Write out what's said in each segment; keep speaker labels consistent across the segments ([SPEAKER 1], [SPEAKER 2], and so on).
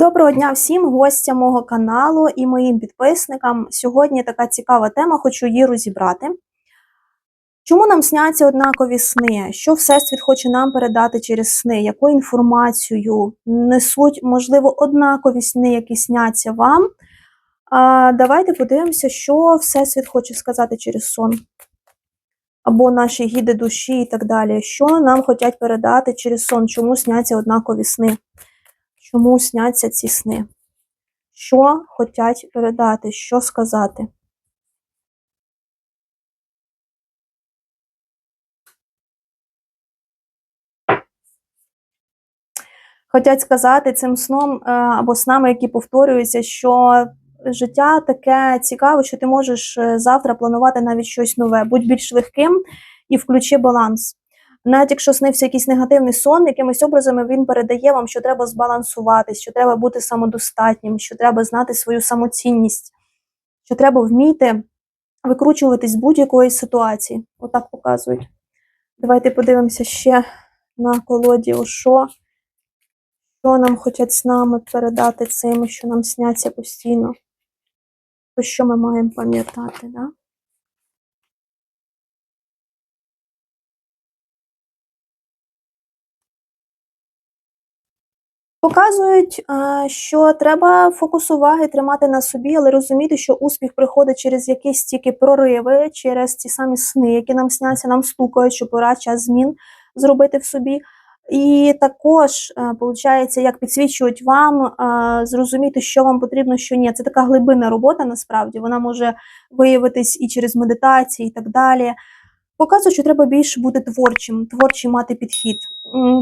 [SPEAKER 1] Доброго дня всім гостям мого каналу і моїм підписникам. Сьогодні така цікава тема, хочу її розібрати. Чому нам сняться однакові сни? Що Всесвіт хоче нам передати через сни? Яку інформацію несуть, можливо, однакові сни, які сняться вам? А, Давайте подивимося, що Всесвіт хоче сказати через сон. Або наші гіди душі і так далі. Що нам хочуть передати через сон? Чому сняться однакові сни? Чому сняться ці сни? Що хочуть передати, що сказати? Хотять сказати цим сном е, або снами, які повторюються, що життя таке цікаве, що ти можеш е, завтра планувати навіть щось нове. Будь більш легким і включи баланс. Навіть якщо снився якийсь негативний сон, якимись образами він передає вам, що треба збалансуватись, що треба бути самодостатнім, що треба знати свою самоцінність, що треба вміти викручуватись з будь-якої ситуації. Отак показують. Давайте подивимося ще на колоді Ошо. Що нам хочуть з нами передати цим, що нам сняться постійно? Про що ми маємо пам'ятати? Да? Показують, що треба фокус уваги тримати на собі, але розуміти, що успіх приходить через якісь тільки прориви, через ті самі сни, які нам сняться, нам стукають, що пора час змін зробити в собі. І також, виходить, як підсвічують вам, зрозуміти, що вам потрібно, що ні. Це така глибинна робота, насправді вона може виявитись і через медитації, і так далі. Показує, що треба більше бути творчим, творчий мати підхід.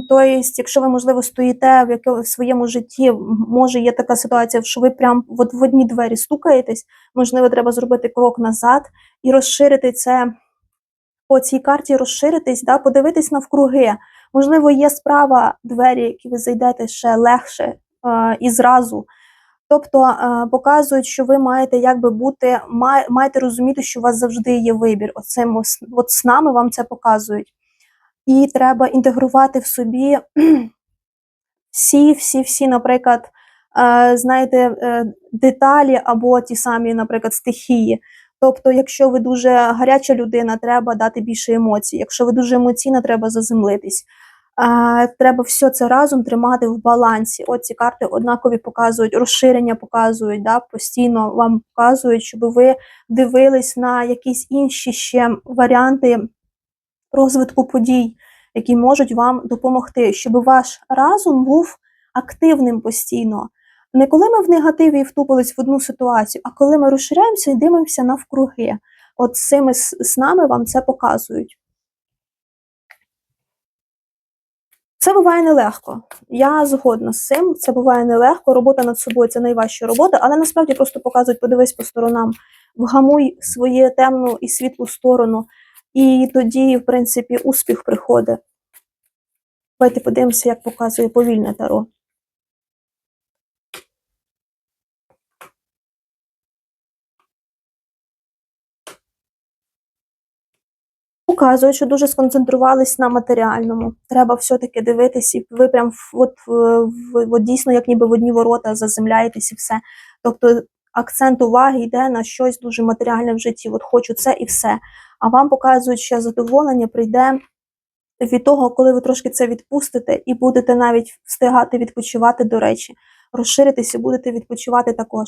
[SPEAKER 1] Тобто, якщо ви, можливо, стоїте в якому своєму житті, може є така ситуація, що ви прям в одні двері стукаєтесь, можливо, треба зробити крок назад і розширити це по цій карті, розширитись, да, подивитись навкруги. Можливо, є справа двері, які ви зайдете ще легше е, і зразу. Тобто е, показують, що ви маєте якби бути, маєте розуміти, що у вас завжди є вибір. Оцим от з нами вам це показують. І треба інтегрувати в собі всі, всі, всі, наприклад, е, знаєте, е, деталі або ті самі, наприклад, стихії. Тобто, якщо ви дуже гаряча людина, треба дати більше емоцій. Якщо ви дуже емоційна, треба заземлитись. Треба все це разом тримати в балансі. От ці карти однакові показують, розширення показують, да, постійно вам показують, щоб ви дивились на якісь інші ще варіанти розвитку подій, які можуть вам допомогти, щоб ваш разум був активним постійно. Не коли ми в негативі втупились в одну ситуацію, а коли ми розширяємося і дивимося навкруги. От цими снами вам це показують. Це буває нелегко. Я згодна з цим. Це буває нелегко. Робота над собою це найважча робота, але насправді просто показують, подивись по сторонам, вгамуй свою темну і світлу сторону, і тоді, в принципі, успіх приходить. Давайте подивимося, як показує повільне таро. Показують, що дуже сконцентрувались на матеріальному. Треба все-таки дивитись, і ви прям от, от, от дійсно, як ніби в одні ворота заземляєтесь і все. Тобто акцент уваги йде на щось дуже матеріальне в житті. От хочу це і все. А вам показують, що задоволення прийде від того, коли ви трошки це відпустите, і будете навіть встигати відпочивати, до речі, розширитися, будете відпочивати також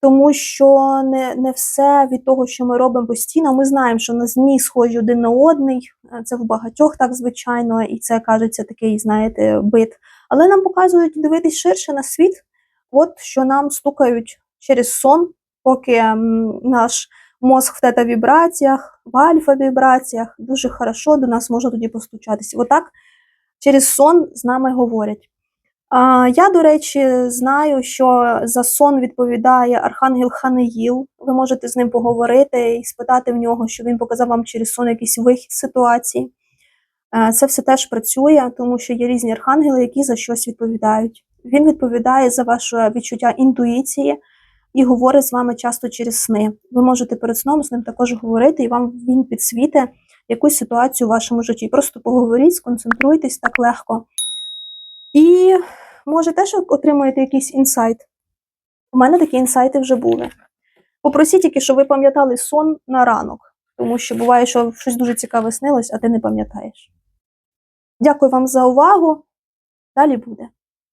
[SPEAKER 1] тому що не не все від того, що ми робимо постійно. Ми знаємо, що на зні схожі один на одний. Е, це в багатьох так звичайно, і це кажеться такий, знаєте, бит. Але нам показують дивитись ширше на світ, от що нам стукають через сон, поки наш мозг в тета-вібраціях, в альфа-вібраціях дуже хорошо до нас може тоді постучатися. Отак через сон з нами говорять. Я, до речі, знаю, що за сон відповідає Архангел Ханеїл. Ви можете з ним поговорити і спитати в нього, що він показав вам через сон якийсь вихід з ситуації. Це все теж працює, тому що є різні архангели, які за щось відповідають. Він відповідає за ваше відчуття інтуїції і говорить з вами часто через сни. Ви можете перед сном з ним також говорити, і вам він підсвітить якусь ситуацію у вашому житті. Просто поговоріть, сконцентруйтесь так легко. І може, теж отримуєте якийсь інсайт. У мене такі інсайти вже були. Попросіть тільки, щоб ви пам'ятали сон на ранок, тому що буває, що щось дуже цікаве снилось, а ти не пам'ятаєш. Дякую вам за увагу. Далі буде.